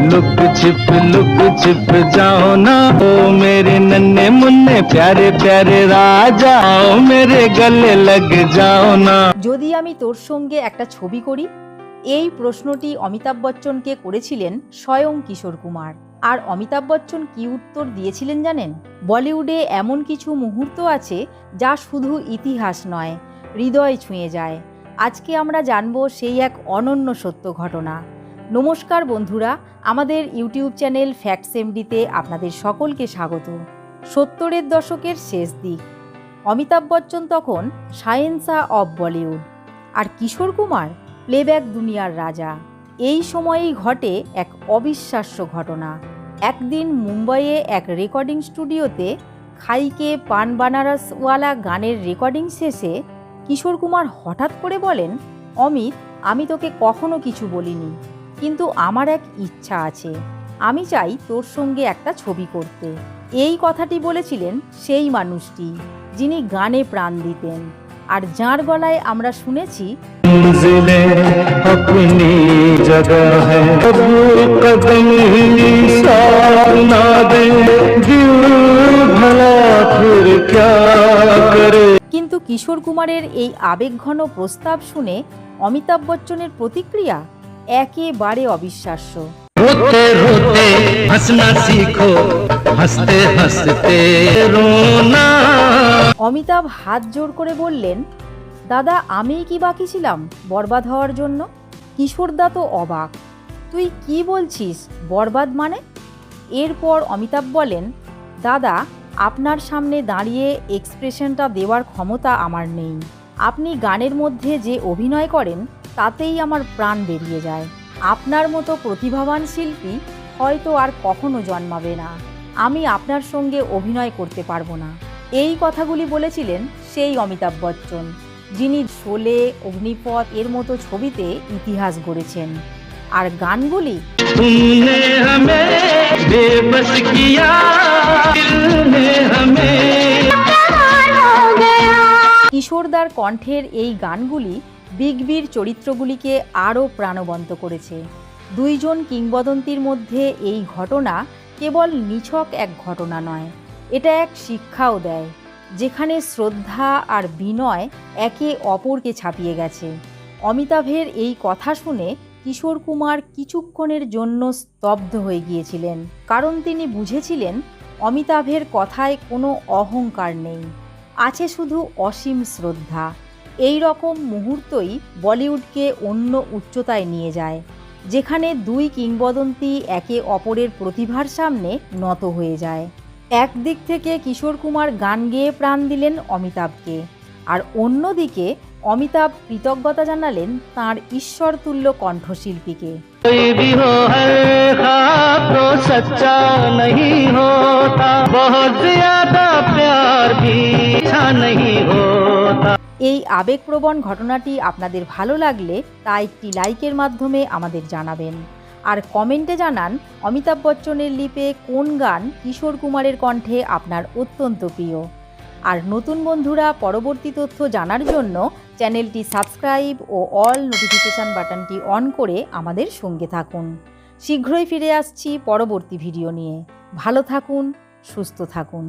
Look छिप look छिप जाओ ना ओ मेरे नन्हे मुन्ने प्यारे प्यारे राजा आओ मेरे गले लग जाओ ना যদি আমি তোর সঙ্গে একটা ছবি করি এই প্রশ্নটি অমিতাভ বচ্চনকে করেছিলেন স্বয়ং কিশোর কুমার আর অমিতাভ বচ্চন কি উত্তর দিয়েছিলেন জানেন বলিউডে এমন কিছু মুহূর্ত আছে যা শুধু ইতিহাস নয় হৃদয় ছুঁয়ে যায় আজকে আমরা জানব সেই এক অনন্য সত্য ঘটনা নমস্কার বন্ধুরা, আমাদের ইউটিউব চ্যানেল ফ্যাক্টস এমডিতে আপনাদের সকলকে স্বাগত। সত্তরের দশকের শেষ দিক। অমিতাভ বচ্চন তখন সায়েন্সা অব বলিউড আর কিশোর কুমার প্লেব্যাক দুনিয়ার রাজা। এই সময়েই ঘটে এক অবিশ্বাস্য ঘটনা। একদিন মুম্বাইয়ে এক রেকর্ডিং স্টুডিওতে খাইকে পান বানারসওয়ালা গানের রেকর্ডিং শেষে কিশোর কুমার হঠাৎ করে বলেন, অমিত, আমি তোকে কখনো কিছু বলিনি। কিন্তু আমার এক ইচ্ছা আছে। আমি চাই তোর সঙ্গে একটা ছবি করতে। এই কথাটি বলেছিলেন সেই মানুষটি যিনি গানে প্রাণ দিতেন। আর যাঁর গলায় আমরা শুনেছি কিন্তু কিশোর কুমারের এই আবেগঘন প্রস্তাব শুনে অমিতাভ বচ্চনের প্রতিক্রিয়া? একেবারে অবিশ্বাস্য। রোতে রোতে হাসনা শিখো হাসতে হাসতে রোনা। অমিতাভ হাত জোর করে বললেন দাদা আমি কি বাকি ছিলাম বরবাদ হওয়ার জন্য? কিশোরদা তো অবাক। তুই কি বলছিস বরবাদ মানে? এরপর অমিতাভ বলেন দাদা আপনার সামনে দাঁড়িয়ে এক্সপ্রেশনটা দেওয়ার ক্ষমতা আমার নেই। আপনি গানের মধ্যে যে অভিনয় করেন তাতেই আমার প্রাণ বেরিয়ে যায়। আপনার মতো প্রতিভাবান শিল্পী হয়তো আর কখনো জন্মাবে না। আমি আপনার সঙ্গে অভিনয় করতে পারব না। এই কথাগুলি বলেছিলেন সেই অমিতাভ বচ্চন যিনি শোলে অগ্নিপথ এর মতো ছবিতে ইতিহাস গড়েছেন। আর গানগুলি কিশোরদার কণ্ঠের এই গানগুলি বিগ বির চরিত্রগুলিকে আরও প্রাণবন্ত করেছে। দুইজন কিংবদন্তির মধ্যে এই ঘটনা কেবল নিছক এক ঘটনা নয়, এটা এক শিক্ষাও দেয়, যেখানে শ্রদ্ধা আর বিনয় একে অপরকে ছাপিয়ে গেছে। অমিতাভের এই কথা শুনে কিশোর কুমার কিছুক্ষণের জন্য স্তব্ধ হয়ে গিয়েছিলেন, কারণ তিনি বুঝেছিলেন অমিতাভের কথায় কোনো অহংকার নেই, আছে শুধু অসীম শ্রদ্ধা। এই রকম মুহূর্তই বলিউডকে অন্য উচ্চতায় নিয়ে যায়, যেখানে দুই কিংবদন্তি একে অপরের প্রতিভার সামনে নত হয়ে যায়। একদিক থেকে কিশোর কুমার গান গেয়ে প্রাণ দিলেন অমিতাভকে, আর অন্যদিকে অমিতাভ কৃতজ্ঞতা জানালেন তাঁর ঈশ্বরতুল্য কণ্ঠশিল্পীকে। कोई এই আবেগপ্রবণ ঘটনাটি আপনাদের ভালো লাগলে তা একটি লাইকের মাধ্যমে আমাদের জানাবেন। আর কমেন্টে জানান, অমিতাভ বচ্চনের লিপে কোন গান কিশোর কুমারের কণ্ঠে আপনার অত্যন্ত প্রিয়। আর নতুন বন্ধুরা, পরবর্তী তথ্য জানার জন্য চ্যানেলটি সাবস্ক্রাইব ও অল নোটিফিকেশান বাটনটি অন করে আমাদের সঙ্গে থাকুন। শীঘ্রই ফিরে আসছি পরবর্তী ভিডিও নিয়ে। ভালো থাকুন, সুস্থ থাকুন।